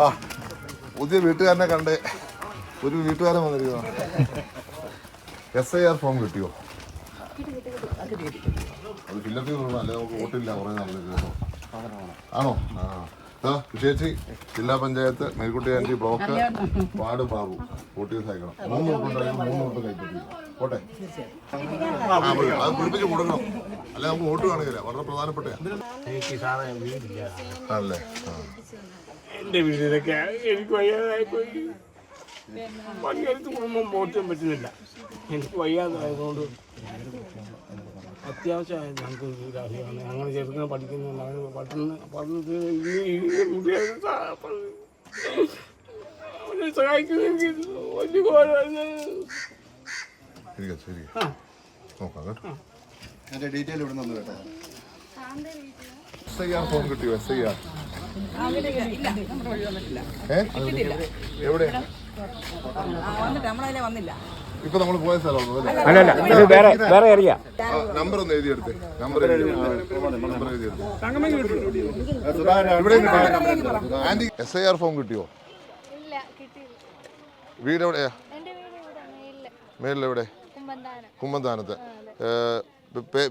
ആ പുതിയ വീട്ടുകാരനെ കണ്ട് ഒരു വീട്ടുകാരൻ വന്നിരിക്കുന്നു. എസ് ഐ ആർ ഫോം കിട്ടിയോ? അത് ഫില്ലപ്പ് അല്ലെ? നമുക്ക് വോട്ടില്ല കുറേ നല്ല കേട്ടോ ആണോ? ആ. ജില്ലാ panchayat മേൽക്കുട്ടി aunty block ward Babu vote ചെയ്ത് അയക്കണം. മൂന്ന് വോട്ടുണ്ടായിരുന്നു മൂന്ന് വോട്ട് കൈപ്പറ്റി. പോട്ടെ? പോയി. അത് പിടിപ്പിച്ച് കൊടുക്കണം. അല്ലെ നമുക്ക് വോട്ട് കാണുകയില്ല വളരെ പ്രധാനപ്പെട്ട ആണല്ലേ? ആ. എന്റെ വീട്ടിലൊക്കെ എനിക്ക് വയ്യാതായിപ്പോയി പണിയെടുത്ത് കുടുംബം പോറ്റാൻ പറ്റുന്നില്ല. എനിക്ക് വയ്യാതായതുകൊണ്ട് അത്യാവശ്യമായ ഞങ്ങൾക്ക് ഒരു രാഷ്ട്രീയമാണ് ഞങ്ങൾ ചെറുക്കനെ പഠിക്കുന്നുണ്ട് അവന് പഠന പറഞ്ഞത് ഈ ഈ കുട്ടിയെ സഹാ- അവനെ സഹായിക്കുമെങ്കിൽ വലിയ ഡീറ്റെയിൽ ഇവിടെ നിന്ന് കേട്ടോ. എസ് ഐ ആർ ഫോൺ കിട്ടിയോ? എസ് ഐ ആർ എവിടെ? ഇപ്പൊ നമ്മൾ പോയ സ്ഥലമാണ് അല്ലേ? അല്ലല്ല ഇത് വേറെ വേറെ ഏരിയ നമ്പർ ഒന്ന് എഴുതിയെടുത്ത് നമ്പർ നമ്പർ എഴുതിയെടുത്ത് ഇവിടെ aunty S I R form കിട്ടിയോ? വീട് എവിടെയാ? എന്റെ വീട്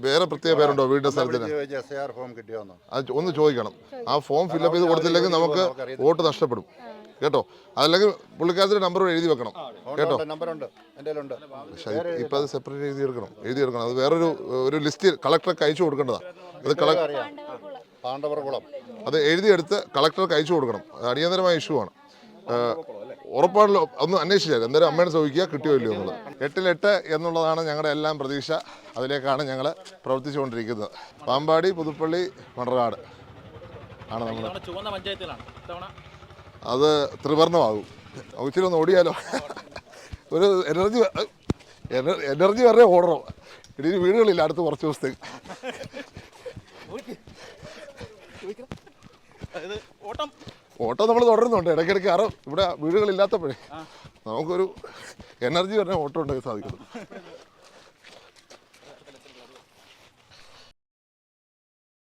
വേറെ പ്രത്യേക പേരുണ്ടോ വീടിന്റെ സ്ഥലത്തിന്? അത് ഒന്ന് ചോദിക്കണം. ആ ഫോം ഫില്ലപ്പ് ചെയ്ത് കൊടുത്തില്ലെങ്കിൽ നമുക്ക് വോട്ട് നഷ്ടപ്പെടും. കേട്ടോ? അതല്ലെങ്കിൽ പുള്ളിക്കാരത്തിന്റെ നമ്പർ എഴുതി വെക്കണം. കേട്ടോ? നമ്പർ ഉണ്ട് സെപ്പറേറ്റ് എഴുതി പക്ഷേ ഇപ്പം അത് സെപ്പറേറ്റ് എഴുതിയെടുക്കണം എഴുതിയെടുക്കണം അത് വേറൊരു ഒരു ലിസ്റ്റ് കളക്ടർക്ക് അയച്ചു കൊടുക്കേണ്ടതാണ് അത് കളക്ടർ അത് എഴുതിയെടുത്ത് കളക്ടർക്ക് അയച്ചു കൊടുക്കണം. അത് അടിയന്തരമായ ഇഷ്യൂ ആണ്. ഉറപ്പാണല്ലോ. ഒന്ന് അന്വേഷിച്ചാൽ എന്തായാലും അമ്മേനെ ചോദിക്കുക കിട്ടിയോ ഇല്ലയോ എന്നുള്ളത്. എട്ടിലെട്ട് എന്നുള്ളതാണ് ഞങ്ങളുടെ എല്ലാം പ്രതീക്ഷ. അതിലേക്കാണ് ഞങ്ങൾ പ്രവർത്തിച്ചുകൊണ്ടിരിക്കുന്നത്. പാമ്പാടി പുതുപ്പള്ളി മണർകാട് ആണ് നമ്മൾ ഇത്തവണ ചുവന്ന പഞ്ചായത്തിലാണ്. അത് ത്രിവർണമാകും ഒത്തിരി ഒന്ന് ഓടിയാലോ? ഒരു എനർജി എനർജി വരെ ഓടണം. ഇനി വീടുകളില്ല അടുത്ത കുറച്ച് ദിവസത്തേക്ക്. ഓട്ടം. ഓട്ടം നമ്മൾ തുടരുന്നുണ്ട്. ഇടയ്ക്കിടയ്ക്ക് ആരോ ഇവിടെ വീടുകളില്ലാത്തപ്പോഴേ നമുക്കൊരു എനർജി വരെ ഓട്ടം ഉണ്ടാക്കി സാധിക്കുന്നു.